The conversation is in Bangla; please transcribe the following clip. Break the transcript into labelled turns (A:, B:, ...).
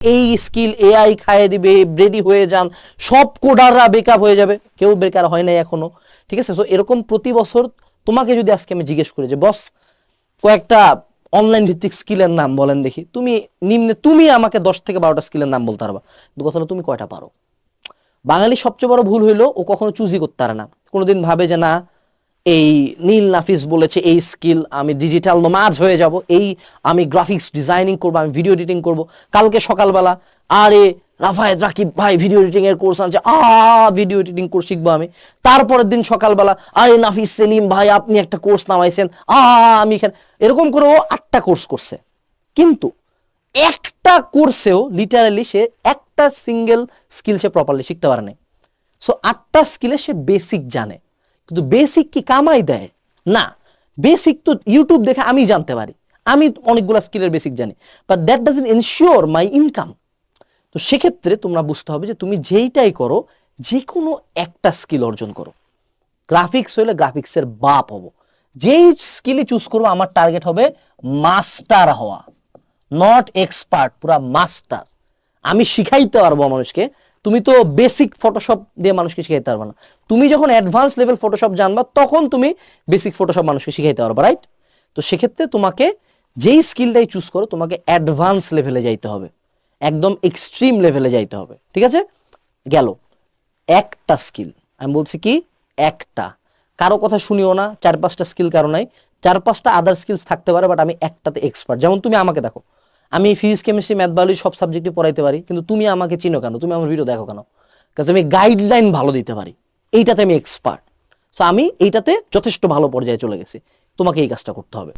A: এই স্কিল এআই খাইয়ে দিবে রেডি হয়ে যান, সব কোডাররা বেকআপ হয়ে যাবে। কেউ বেকার হয় নাই এখনও, ঠিক আছে? সো এরকম প্রতি বছর তোমাকে যদি আজকে আমি জিজ্ঞেস করি যে, বস, কয়েকটা অনলাইন ভিত্তিক স্কিলের নাম বলেন দেখি। তুমি নিম্নে, তুমি আমাকে দশ থেকে বারোটা স্কিলের নাম বলতে পারবা। কিন্তু কথা হলো, তুমি কয়টা পারো? বাঙালি সবচেয়ে বড় ভুল হইল, ও কখনো চুজই করতে পারে না। কোনোদিন ভাবে যে, না এই নীল নাফিস বলেছে, এই স্কিল আমি ডিজিটাল নোমাজ হয়ে যাব, এই আমি গ্রাফিক্স ডিজাইনিং করব, আমি ভিডিও এডিটিং করব। কালকে সকালবেলা, আরে রাফায়েদ রাকিব ভাই ভিডিও এডিটিং এর কোর্স আনছে। আ ভিডিও এডিটিং কোর্স শিখব আমি। তারপরের দিন সকালবেলা, আরে নাফিস, সেলিম ভাই, আপনি একটা কোর্স নামাইছেন। আ, আমি এখানে এরকম করে ও আটটা কোর্স করছে। কিন্তু একটা কোর্সেও লিটারালি সে একটা সিঙ্গেল স্কিল সে প্রপারলি শিখতে পারে নাই। সো আটটা স্কিলে সে বেসিক জানে। কিন্তু বেসিক কি কামাই দেয়? না। বেসিক তো ইউটিউব দেখে আমি জানতে পারি। আমি অনেকগুলো স্কিলের বেসিক জানি। But that doesn't ensure my income তো সেক্ষেত্রে তোমরা বুঝতে হবে যে তুমি যেইটাই করো যে কোনো একটা স্কিল অর্জন করো। গ্রাফিক্স হলে গ্রাফিক্সের বাপ হব। যেই স্কিলই চুজ করব, আমার টার্গেট হবে মাস্টার হওয়া। নট এক্সপার্ট পুরা মাস্টার আমি শিখাইতে পারব মানুষকে তুমি তো বেসিক ফটোশপ দিয়ে মানুষকে শিখাইতে পারবে না। তুমি যখন অ্যাডভান্স লেভেল ফটোশপ জানবা, তখন তুমি বেসিক ফটোশপ মানুষকে শিখাইতে পারবে রাইট তো সেক্ষেত্রে তোমাকে যেই স্কিলটাই চুজ করো, তোমাকে অ্যাডভান্স লেভেলে যাইতে হবে। একদম এক্সট্রিম লেভেলে যাইতে হবে, ঠিক আছে? গেল। একটা স্কিল আমি বলছি কি? একটা। কারও কথা শুনিও না, চার পাঁচটা স্কিল কারও নাই। চার পাঁচটা আদার স্কিলস থাকতে পারে বাট আমি একটাতে এক্সপার্ট যেমন তুমি আমাকে দেখো আমি ফিজিক্স কেমিস্ট্রি ম্যাথ বায়োলজি সব সাবজেক্টে পড়াইতে পারি, কিন্তু তুমি আমাকে চিনো কেন? তুমি আমার ভিডিও দেখো কেন? কাজ আমি গাইডলাইন ভালো দিতে পারি। এইটাতে আমি এক্সপার্ট সো আমি এইটাতে যথেষ্ট ভালো পর্যায়ে চলে গেছি। তোমাকে এই কাজটা করতে হবে।